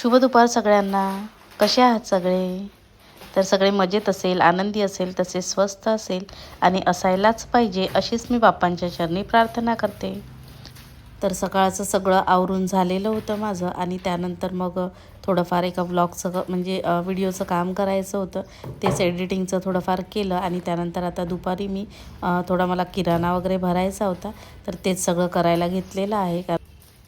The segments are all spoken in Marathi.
शुभ दुपार सगळ्यांना. कसे आहात सगळे? तर सगळे मजेत असेल आनंदी असेल तसे स्वस्थ असेल आणि असायलाच पाहिजे अशीच मी बाप्पांच्या चरणी प्रार्थना करते. तर सकाळचं सगळं आवरून झालेलं होतं माझं आणि त्यानंतर मग थोडंफार एका व्लॉगचं म्हणजे व्हिडिओचं काम करायचं होतं. तेच एडिटिंगचं थोडंफार केलं आणि त्यानंतर आता दुपारी मी थोडा मला किराणा वगैरे भरायचा होता. तर तेच सगळं करायला घेतलेलं आहे. कारण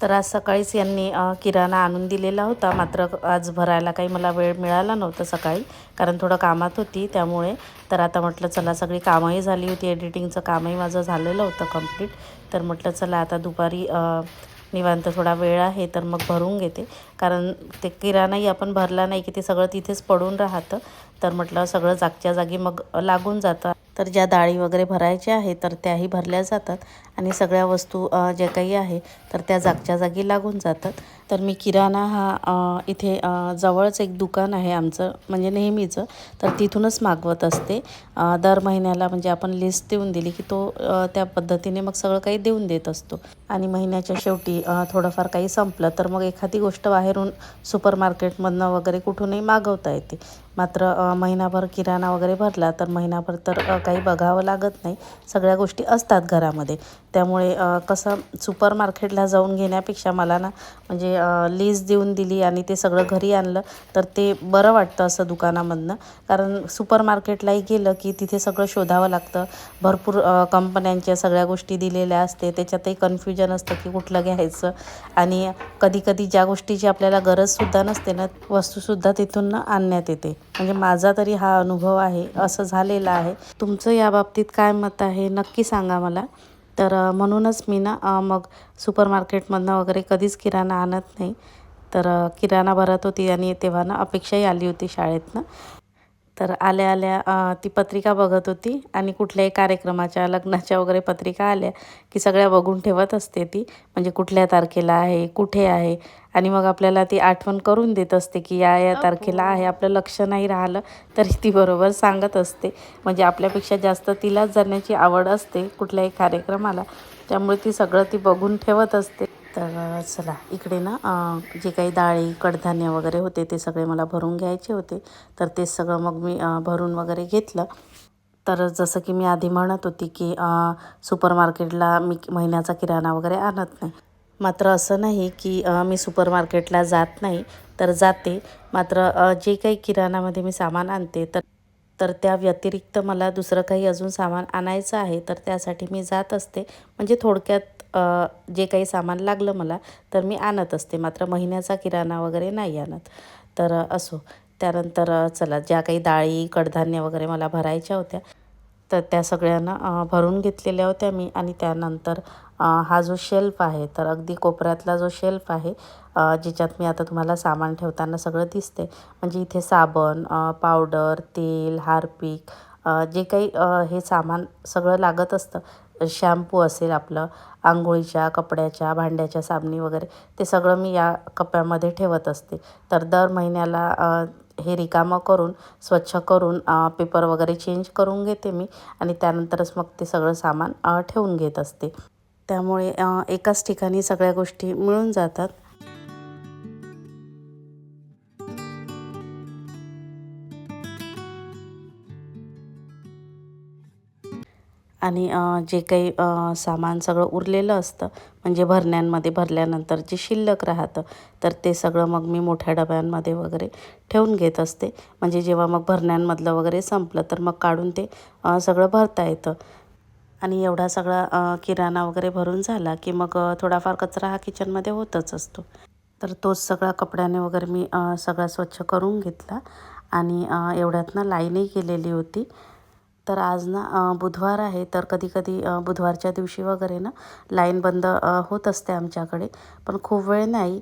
तर आज सकाळीच यांनी किराणा आणून दिलेला होता. मात्र आज भरायला काही मला वेळ मिळाला नव्हता सकाळी कारण थोडं कामात होती त्यामुळे. तर आता म्हटलं चला सगळी कामंही झाली होती. एडिटिंगचं कामही माझं झालेलं होतं कंप्लीट. तर म्हटलं चला आता दुपारी निवांत थोडा वेळ आहे तर मग भरून घेते. कारण ते किराणाही आपण भरला नाही की ते सगळं तिथेच पडून राहतं. तर म्हटलं सगळं जागच्या जागी मग लागून जातं. तर ज्या डाळी वगैरे भरायच्या आहे तर त्याही भरल्या जातात. आणि सगळ्या वस्तू ज्या काही आहे तर त्या जागच्या जागी लागून जातात. तर मी किराणा हा इथे जवळच एक दुकान आहे आमचं म्हणजे नेहमीचं. तर तिथूनच मागवत असते. दर महिन्याला म्हणजे आपण लिस्ट देऊन दिली की तो त्या पद्धतीने मग सगळं काही देऊन देत असतो. आणि महिन्याच्या शेवटी थोडंफार काही संपलं तर मग एखादी गोष्ट बाहेरून सुपर मार्केटमधनं वगैरे कुठूनही मागवता येते. मात्र महिनाभर किराणा वगैरे भरला तर महिनाभर तर काही बघावं लागत नाही. सगळ्या गोष्टी असतात घरामध्ये. त्यामुळे कसं सुपर मार्केटला जाऊन घेण्यापेक्षा मला ना म्हणजे लीज देऊन दिली आणि ते सगळं घरी आणलं तर ते बरं वाटतं असं दुकानामधनं. कारण सुपर मार्केटलाही गेलं की तिथे सगळं शोधावं लागतं. भरपूर कंपन्यांच्या सगळ्या गोष्टी दिलेल्या असते. त्याच्यातही कन्फ्युजन असतं की कुठलं घ्यायचं. आणि कधी कधी ज्या गोष्टीची आपल्याला गरजसुद्धा नसते ना वस्तूसुद्धा तिथून ना आणण्यात येते. म्हणजे माझा तरी हा अनुभव आहे. असं झालेलं आहे. तुमचं या बाबतीत काय मत आहे? नक्की सांगा मला. तर म्हणूनच मी ना मग सुपर मार्केटमधनं वगैरे कधीच किराणा आणत नाही. तर किराणा भरत होती आणि तेव्हा ना अपेक्षाही आली होती शाळेतनं. तर आल्या आल्या ती पत्रिका बघत होती आणि कुठल्याही कार्यक्रमाच्या लग्नाच्या वगैरे पत्रिका आल्या की सगळ्या बघून ठेवत असते ती. म्हणजे कुठल्या तारखेला आहे कुठे आहे? आणि मग आपल्याला ती आठवण करून देत असते की या या तारखेला आहे. आपलं लक्ष नाही राहिलं तरी ती बरोबर सांगत असते. म्हणजे आपल्यापेक्षा जास्त तिलाच जाण्याची आवड असते कुठल्याही कार्यक्रमाला. त्यामुळे ती सगळं ती बघून ठेवत असते. तर चला इकडे ना जे काही डाळी कडधान्य वगैरे होते ते सगळे मला भरून घ्यायचे होते. तर ते सगळं मग मी भरून वगैरे घेतलं. तर जसं की मी आधी म्हणत होती की सुपर मार्केटला मी महिन्याचा किराणा वगैरे आणत नाही. मात्र असं नाही की मी सुपर मार्केटला जात नाही तर जाते. मात्र जे काही किराणामध्ये मी सामान आणते तर तर त्या व्यतिरिक्त मला दुसरं काही अजून सामान आणायचं आहे तर त्यासाठी मी जात असते. म्हणजे थोडक्यात जे काही सामान लागलं मला तर मी आणत असते. मात्र महिन्याचा किराणा वगैरे नाही आणत. तर असो. त्यानंतर चला ज्या काही डाळी कडधान्य वगैरे मला भरायच्या होत्या तर त्या सगळ्यांना भरून घेतलेल्या होत्या मी. आणि त्यानंतर हा जो शेल्फ आहे तर अगदी कोपऱ्यातला जो शेल्फ आहे ज्याच्यात मी आता तुम्हाला सामान ठेवताना सगळं दिसते. म्हणजे इथे साबण पावडर तेल हार्पिक जे काही हे सामान सगळं लागत असतं. शॅम्पू असेल आपलं आंघोळीच्या कपड्याच्या भांड्याच्या साबणी वगैरे ते सगळं मी या कप्प्यामध्ये ठेवत असते. तर दर महिन्याला हे रिकामं करून स्वच्छ करून पेपर वगैरे चेंज करून घेते मी आणि त्यानंतरच मग ते सगळं सामान ठेवून घेत असते. त्यामुळे एकाच ठिकाणी सगळ्या गोष्टी मिळून जातात. आणि जे काही सामान सगळं उरलेलं असतं म्हणजे भरण्यांमध्ये भरल्यानंतर जे शिल्लक राहतं तर ते सगळं मग मी मोठ्या डब्यांमध्ये वगैरे ठेवून घेत असते. म्हणजे जेव्हा मग भरण्यांमधलं वगैरे संपलं तर मग काढून ते सगळं भरता येतं. आणि एवढा सगळा किराणा वगैरे भरून झाला की मग थोडाफार कचरा हा किचनमध्ये होतच असतो. तर तोच सगळा कपड्याने वगैरे मी सगळा स्वच्छ करून घेतला. आणि एवढ्यातनं एवढ्यात ना लाईनही गेलेली होती. तर आज ना बुधवार आहे. तर कधी कधी बुधवारच्या दिवशी वगैरे ना लाईन बंद होत असते आमच्याकडे. पण खूप वेळ नाही.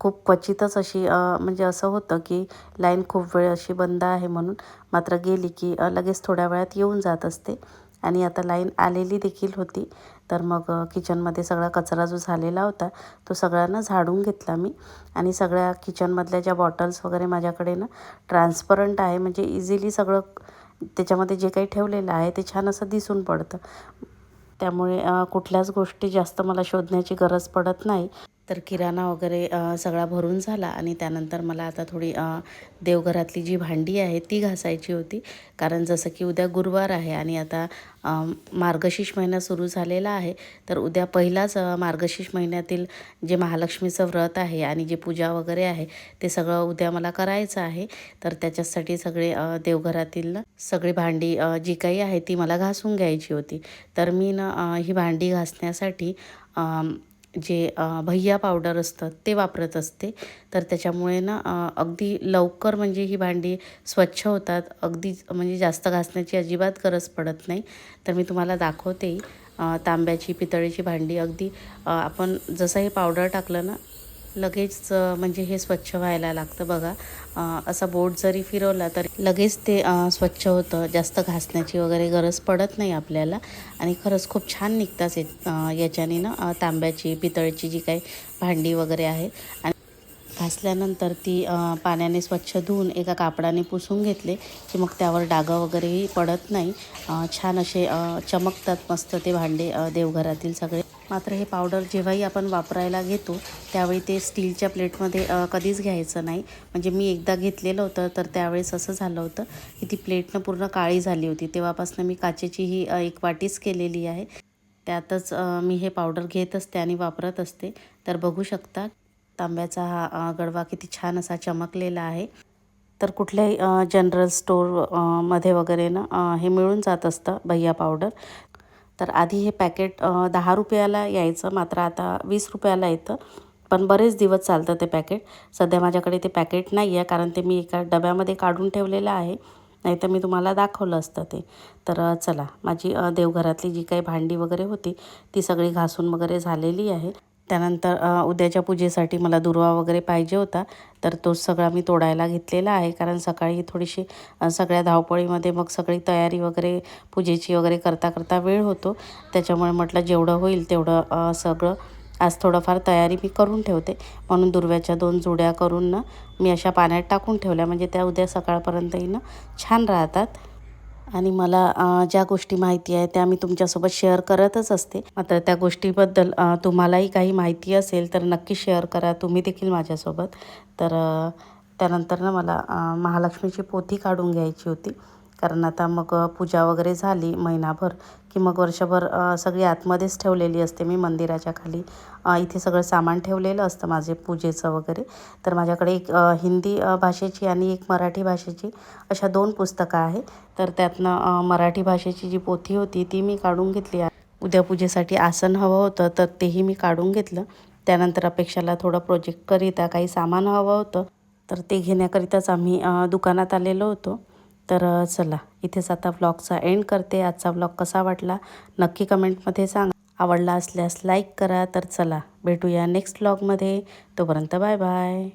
खूप क्वचितच अशी म्हणजे असं होतं की लाईन खूप वेळ अशी बंद आहे म्हणून मात्र गेली की लगेच थोड्या वेळात येऊन जात असते. आणि आता लाईन आलेली देखील होती. तर मग किचनमध्ये सगळा कचरा जो झालेला होता तो सगळ्यांना झाडून घेतला मी. आणि सगळ्या किचनमधल्या ज्या बॉटल्स वगैरे माझ्याकडे ना ट्रान्सपरंट आहे. म्हणजे इझिली सगळं त्याच्यामध्ये जे काही ठेवलेलं आहे ते छान असं दिसून पडतं. त्यामुळे कुठल्याच गोष्टी जास्त मला शोधण्याची गरज पडत नाही. तर किराणा वगैरे सगळा भरून झाला आणि त्यानंतर मला आता थोडी देवघरातली जी भांडी आहे ती घासायची होती. कारण जसं की उद्या गुरुवार आहे आणि आता मार्गशीर्ष महिना सुरू झालेला आहे तर उद्या पहिलाच मार्गशीर्ष महिन्यातील जे महालक्ष्मीचं व्रत आहे आणि जे पूजा वगैरे आहे ते सगळं उद्या मला करायचं आहे. तर त्याच्यासाठी सगळे देवघरातील सगळी भांडी जी काही आहे ती मला घासून घ्यायची होती. तर मी ना ही भांडी घासण्यासाठी जे भैया पावडर असतं ते वापरत असते. तर त्याच्यामुळे ना अगदी लवकर म्हणजे ही भांडी स्वच्छ होतात. अगदी म्हणजे जास्त घासण्याची अजिबात गरज पडत नाही. तर मी तुम्हाला दाखवते तांब्याची पितळेची भांडी. अगदी आपण जसं हे पावडर टाकलं ना लगेच म्हणजे हे स्वच्छ व्हायला लागतं बघा. असा बोट जरी फिरवला तर लगेच ते स्वच्छ होतं. जास्त घासण्याची वगैरे गरज पडत नाही आपल्याला. आणि खरंच खूप छान निघतात याच्याने ना तांब्याची पितळची जी काही भांडी वगैरे आहे आणि घासल्यानंतर ती पाण्याने स्वच्छ धुवून एका कापडाने पुसून घेतले की मग त्यावर डागं वगैरेही पडत नाही. छान असे चमकतात मस्त ते भांडे देवघरातील सगळे. मात्र हे पावडर जेव्हाही आपण वापरायला घेतो त्यावेळी ते स्टीलच्या प्लेटमध्ये कधीच घ्यायचं नाही. म्हणजे मी एकदा घेतलेलं होतं तर त्यावेळेस असं झालं होतं की ती प्लेटनं पूर्ण काळी झाली होती. तेव्हापासून मी काचेची ही एक वाटीच केलेली आहे. त्यातच मी हे पावडर घेत असते आणि वापरत असते. तर बघू शकता तांब्याचा हा गडवा किती छान असा चमकलेला आहे. तर कुठल्याही जनरल स्टोरमध्ये वगैरे ना हे मिळून जात असतं भैया पावडर. तर आधी हे पॅकेट दहा रुपयाला यायचं मात्र आता वीस रुपयाला येतं. पण बरेच दिवस चालतं ते पॅकेट. सध्या माझ्याकडे ते पॅकेट नाही आहे कारण ते मी एका डब्यामध्ये काढून ठेवलेलं आहे. नाहीतर मी तुम्हाला दाखवलं असतं ते. तर चला माझी देवघरातली जी काही भांडी वगैरे होती ती सगळी घासून वगैरे झालेली आहे. त्यानंतर उद्याच्या पूजेसाठी मला दुर्वा वगैरे पाहिजे होता. तर तो सगळा मी तोडायला घेतलेला आहे. कारण सकाळी थोडीशी सगळ्या धावपळीमध्ये मग सगळी तयारी वगैरे पूजेची वगैरे करता करता वेळ होतो. त्याच्यामुळे म्हटलं जेवढं होईल तेवढं सगळं आज थोडंफार तयारी मी करून ठेवते. म्हणून दुर्व्याच्या दोन जुड्या करून ना मी अशा पाण्यात टाकून ठेवल्या. म्हणजे त्या उद्या सकाळपर्यंतही ना छान राहतात. आणि मला ज्या गोष्टी माहिती आहे त्या मी तुमच्यासोबत शेअर करतच असते. मात्र त्या गोष्टीबद्दल तुम्हालाही काही माहिती असेल तर नक्की शेअर करा तुम्ही देखील माझ्यासोबत. तर त्यानंतर ना मला महालक्ष्मीची पोथी काढून घ्यायची होती. कारण आता मग पूजा वगैरे झाली महिनाभर की मग वर्षभर सगळी आतमध्येच ठेवलेली असते मी मंदिराच्या खाली. इथे सगळं सामान ठेवलेलं असतं माझे पूजेचं वगैरे. तर माझ्याकडे एक हिंदी भाषेची आणि एक मराठी भाषेची अशा दोन पुस्तकं आहे. तर त्यातनं मराठी भाषेची जी पोथी होती ती मी काढून घेतली उद्या पूजेसाठी आसन हवं होतं तर तेही मी काढून घेतलं. त्यानंतर अपेक्षाला थोडं प्रोजेक्टकरिता काही सामान हवं होतं. तर ते घेण्याकरिताच आम्ही दुकानात आलेलो होतो. तर चला. इथेच आता व्लॉगचा एंड करते. आजचा व्लॉग कसा वाटला? नक्की कमेंटमध्ये सांगा. आवडला असल्यास लाईक करा. तर चला. भेटूया नेक्स्ट व्लॉगमध्ये तोपर्यंत बाय बाय